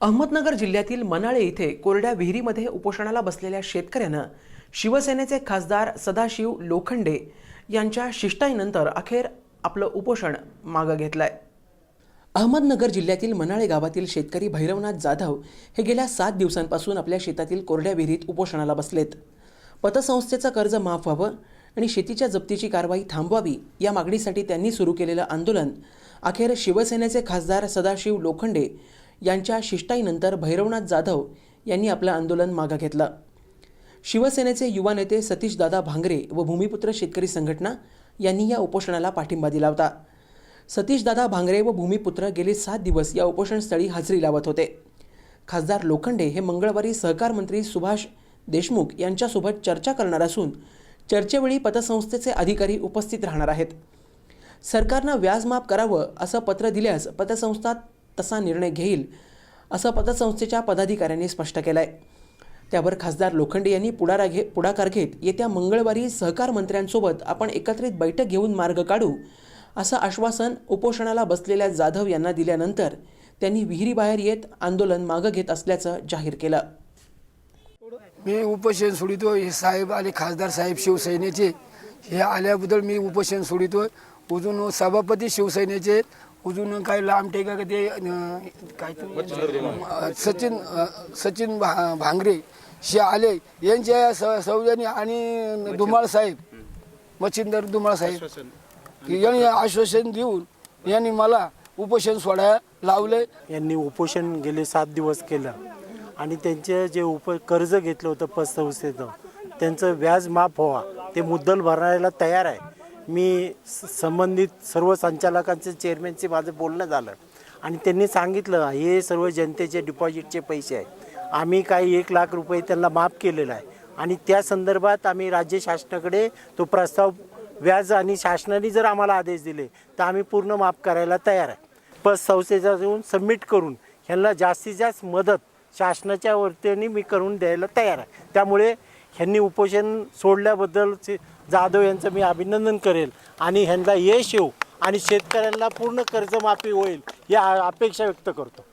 अहमदनगर जिल्ह्यातील मनाळे इथे कोरड्या विहिरीमध्ये उपोषणाला बसलेल्या शेतकऱ्यानं शिवसेनेचे खासदार सदाशिव लोखंडे यांच्या शिष्टाईनंतर अखेर आपलं उपोषण मागं घेतलंय. अहमदनगर जिल्ह्यातील मनाळे गावातील शेतकरी भैरवनाथ जाधव हे गेल्या सात दिवसांपासून आपल्या शेतातील कोरड्या विहिरीत उपोषणाला बसलेत. पतसंस्थेचं कर्ज माफ व्हावं आणि शेतीच्या जप्तीची कारवाई थांबवावी या मागणीसाठी त्यांनी सुरू केलेलं आंदोलन अखेर शिवसेनेचे खासदार सदाशिव लोखंडे यांच्या शिष्टाईनंतर भैरवनाथ जाधव यांनी आपलं आंदोलन मागं घेतलं. शिवसेनेचे युवा नेते सतीशदादा भांगरे व भूमिपुत्र शेतकरी संघटना यांनी या उपोषणाला पाठिंबा दिला होता. सतीशदादा भांगरे व भूमिपुत्र गेले सात दिवस या उपोषणस्थळी हजेरी लावत होते. खासदार लोखंडे हे मंगळवारी सहकार मंत्री सुभाष देशमुख यांच्यासोबत चर्चा करणार असून चर्चेवेळी पतसंस्थेचे अधिकारी उपस्थित राहणार आहेत. सरकारनं व्याज माफ करावं असं पत्र दिल्यास पतसंस्था तसा निर्णय घेईल असं पतसंस्थेच्या पदाधिकाऱ्यांनी स्पष्ट केलं आहे त्यावर खासदार लोखंडे यांनी पुढारा घे पुढाकार घेत येत्या मंगळवारी सहकार मंत्र्यांसोबत आपण एकत्रित बैठक घेऊन मार्ग काढू असं आश्वासन उपोषणाला बसलेल्या जाधव यांना दिल्यानंतर त्यांनी विहिरीबाहेर येत आंदोलन मागं घेत असल्याचं जाहीर केलं. मी उपोषण सोडितो हे साहेब आले खासदार साहेब शिवसेनेचे. हे आल्याबद्दल मी उपोषण सोडितो अजून सभापती शिवसेनेचे अजून काय लांब टेका का ते अं, काय ते, अं, सचिन अं, सचिन भा भांगरे हे आले यांच्या स- सौजन्य आणि धुमाळ साहेब मच्छिंदर धुमाळ साहेब यांनी आश्वासन देऊन यांनी मला उपोषण सोडायला लावले. यांनी उपोषण गेले सात दिवस केलं. आणि त्यांचे जे उप कर्ज घेतलं होतं पतसंस्थेचं त्यांचं व्याज माफ व्हावा. ते मुद्दल भरायला तयार आहे. मी स- संबंधित सर्व संचालकांचं चेअरमॅनचे माझं बोलणं झालं. आणि त्यांनी सांगितलं हे सर्व जनतेचे डिपॉझिटचे पैसे आहेत. आम्ही काही एक लाख रुपये त्यांना माफ केलेला आहे. आणि त्या संदर्भात आम्ही राज्य शासनाकडे तो प्रस्ताव व्याज आणि शासनाने जर आम्हाला आदेश दिले तर आम्ही पूर्ण माफ करायला तयार आहे. पस संस्थेचा जाऊन सबमिट करून ह्यांना जास्तीत जास्त मदत शासनाच्या वतीने मी करून द्यायला तयार आहे. त्यामुळे ह्यांनी उपोषण सोडल्याबद्दलचे जाधव यांचं मी अभिनंदन करेल. आणि ह्यांना यश येऊ आणि शेतकऱ्यांना पूर्ण कर्जमाफी होईल या अपेक्षा व्यक्त करतो.